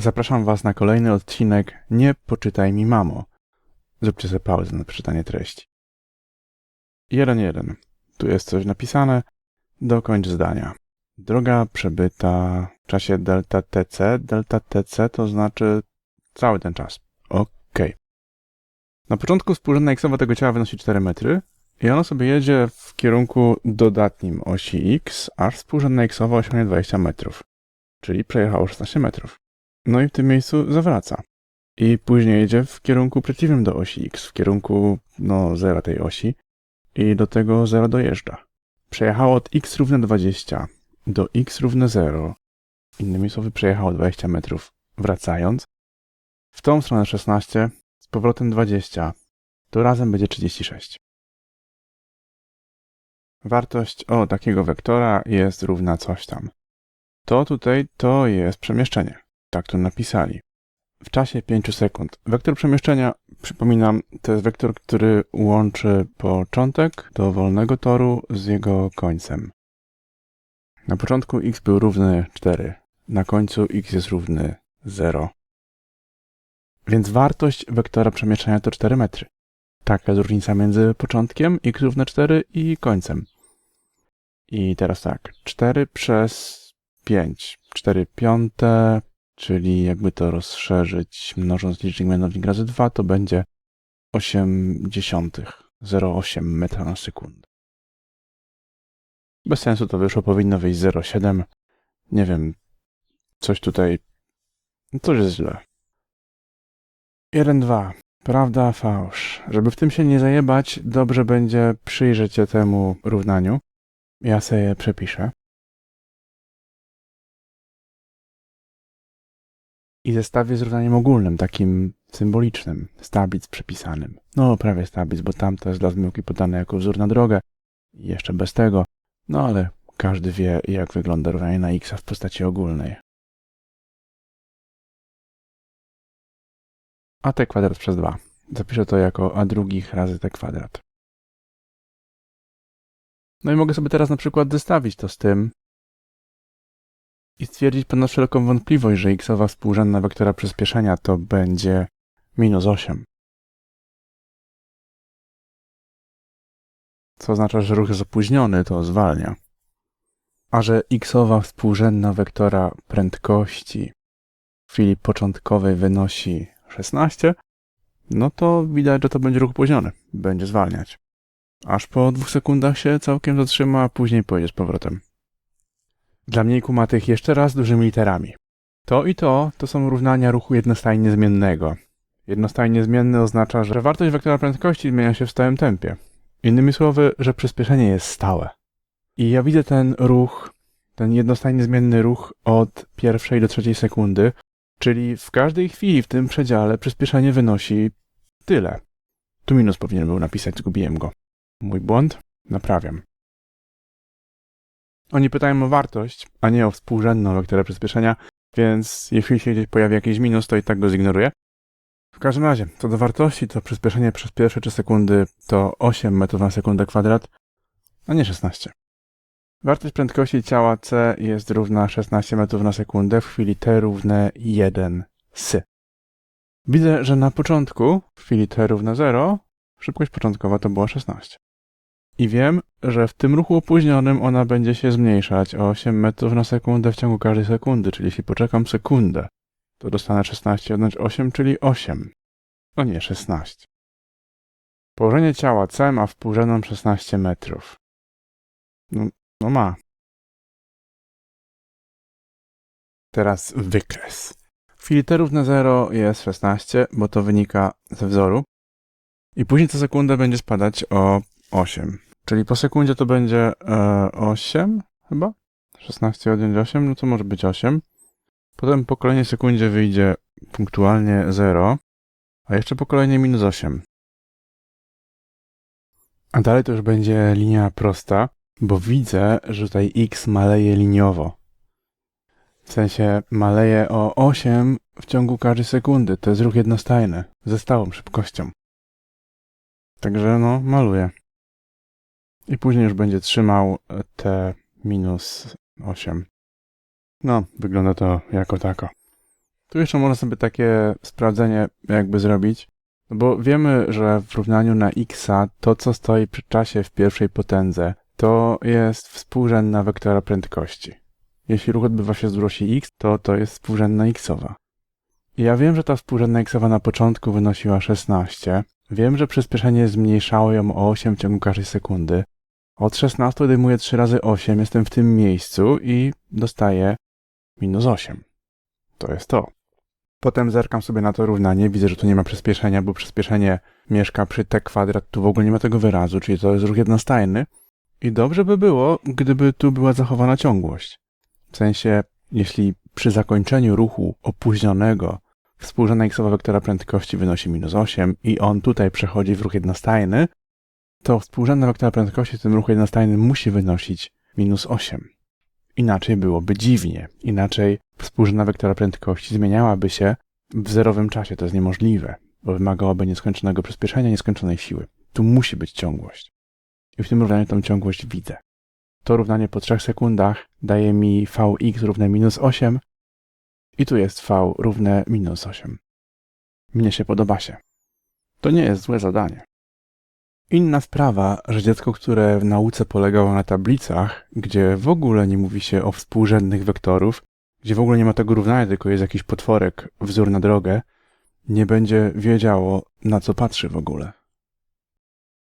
Zapraszam Was na kolejny odcinek Nie poczytaj mi mamo. Zróbcie sobie pauzę na przeczytanie treści. 1.1. Tu jest coś napisane. Dokończ zdania. Droga przebyta w czasie delta TC. Delta TC to znaczy cały ten czas. Okej. Na początku współrzędna x tego ciała wynosi 4 metry i ono sobie jedzie w kierunku dodatnim osi x, aż współrzędna x osiągnie 20 metrów. Czyli przejechało 16 metrów. No i w tym miejscu zawraca. I później jedzie w kierunku przeciwnym do osi x, w kierunku no zera tej osi i do tego 0 dojeżdża. Przejechało od x równe 20 do x równe 0. Innymi słowy, przejechało 20 metrów wracając. W tą stronę 16, z powrotem 20. To razem będzie 36. Wartość o takiego wektora jest równa coś tam. To tutaj to jest przemieszczenie. Tak to napisali. W czasie 5 sekund. Wektor przemieszczenia, przypominam, to jest wektor, który łączy początek do wolnego toru z jego końcem. Na początku x był równy 4, na końcu x jest równy 0. Więc wartość wektora przemieszczenia to 4 metry. Taka jest różnica między początkiem x równe 4 i końcem. I teraz tak, 4 przez 5, 4 piąte, czyli jakby to rozszerzyć, mnożąc licznik mianownik razy 2, to będzie 8 dziesiątych, 0,8 metra na sekundę. Bez sensu to wyszło, powinno wyjść 0,7. Nie wiem, coś tutaj, coś jest źle. 1,2. Prawda, fałsz. Żeby w tym się nie zajebać, dobrze będzie przyjrzeć się temu równaniu. Ja sobie je przepiszę. I zestawię z równaniem ogólnym, takim symbolicznym, z tablic przepisanym. No, prawie z tablic, bo tamto jest dla zmyłki podane jako wzór na drogę jeszcze bez tego. No, ale każdy wie, jak wygląda równanie na x w postaci ogólnej. a t kwadrat przez 2. Zapiszę to jako a drugich razy t kwadrat. No i mogę sobie teraz na przykład zestawić to z tym, i stwierdzić ponad wszelką wątpliwość, że xowa współrzędna wektora przyspieszenia to będzie minus 8. Co oznacza, że ruch jest opóźniony, to zwalnia. A że xowa współrzędna wektora prędkości w chwili początkowej wynosi 16, no to widać, że to będzie ruch opóźniony. Będzie zwalniać. Aż po dwóch sekundach się całkiem zatrzyma, a później pojedzie z powrotem. Dla mniej kumatych jeszcze raz dużymi literami. To i to to są równania ruchu jednostajnie zmiennego. Jednostajnie zmienny oznacza, że wartość wektora prędkości zmienia się w stałym tempie. Innymi słowy, że przyspieszenie jest stałe. I ja widzę ten ruch, ten jednostajnie zmienny ruch od pierwszej do trzeciej sekundy, czyli w każdej chwili w tym przedziale przyspieszenie wynosi tyle. Tu minus powinien był napisać, zgubiłem go. Mój błąd? Naprawiam. Oni pytają o wartość, a nie o współrzędną wektorę przyspieszenia, więc jeśli się gdzieś pojawi jakiś minus, to i tak go zignoruję. W każdym razie, co do wartości, to przyspieszenie przez pierwsze 3 sekundy to 8 metrów na sekundę kwadrat, a nie 16. Wartość prędkości ciała c jest równa 16 metrów na sekundę w chwili t równe 1 s. Widzę, że na początku, w chwili t równe 0, szybkość początkowa to była 16. I wiem, że w tym ruchu opóźnionym ona będzie się zmniejszać o 8 metrów na sekundę w ciągu każdej sekundy, czyli jeśli poczekam sekundę, to dostanę 16 odjąć 8, czyli 8. O nie, 16. Położenie ciała C ma współrzędną 16 metrów. No, no ma. Teraz wykres. W równe 0 jest 16, bo to wynika ze wzoru. I później co sekundę będzie spadać o 8. Czyli po sekundzie to będzie e, 8 chyba? 16 odjąć 8, no to może być 8. Potem po kolejnej sekundzie wyjdzie punktualnie 0, a jeszcze po kolejnej minus 8. A dalej to już będzie linia prosta, bo widzę, że tutaj x maleje liniowo. W sensie maleje o 8 w ciągu każdej sekundy. To jest ruch jednostajny, ze stałą szybkością. Także no, maluję. I później już będzie trzymał te minus 8. No, wygląda to jako tako. Tu jeszcze można sobie takie sprawdzenie jakby zrobić, no bo wiemy, że w równaniu na x to, co stoi przy czasie w pierwszej potędze, to jest współrzędna wektora prędkości. Jeśli ruch odbywa się wzdłuż osi x, to to jest współrzędna xowa. Ja wiem, że ta współrzędna xowa na początku wynosiła 16. Wiem, że przyspieszenie zmniejszało ją o 8 w ciągu każdej sekundy. Od 16 odejmuję 3 razy 8, jestem w tym miejscu i dostaję minus 8. To jest to. Potem zerkam sobie na to równanie, widzę, że tu nie ma przyspieszenia, bo przyspieszenie mieszka przy t kwadrat, tu w ogóle nie ma tego wyrazu, czyli to jest ruch jednostajny. I dobrze by było, gdyby tu była zachowana ciągłość. W sensie, jeśli przy zakończeniu ruchu opóźnionego współrzędna xowa wektora prędkości wynosi minus 8 i on tutaj przechodzi w ruch jednostajny, to współrzędna wektora prędkości w tym ruchu jednostajnym musi wynosić minus 8. Inaczej byłoby dziwnie. Inaczej współrzędna wektora prędkości zmieniałaby się w zerowym czasie. To jest niemożliwe, bo wymagałoby nieskończonego przyspieszenia, nieskończonej siły. Tu musi być ciągłość. I w tym równaniu tą ciągłość widzę. To równanie po 3 sekundach daje mi Vx równe minus 8 i tu jest V równe minus 8. Mnie się podoba się. To nie jest złe zadanie. Inna sprawa, że dziecko, które w nauce polegało na tablicach, gdzie w ogóle nie mówi się o współrzędnych wektorów, gdzie w ogóle nie ma tego równania, tylko jest jakiś potworek, wzór na drogę, nie będzie wiedziało, na co patrzy w ogóle.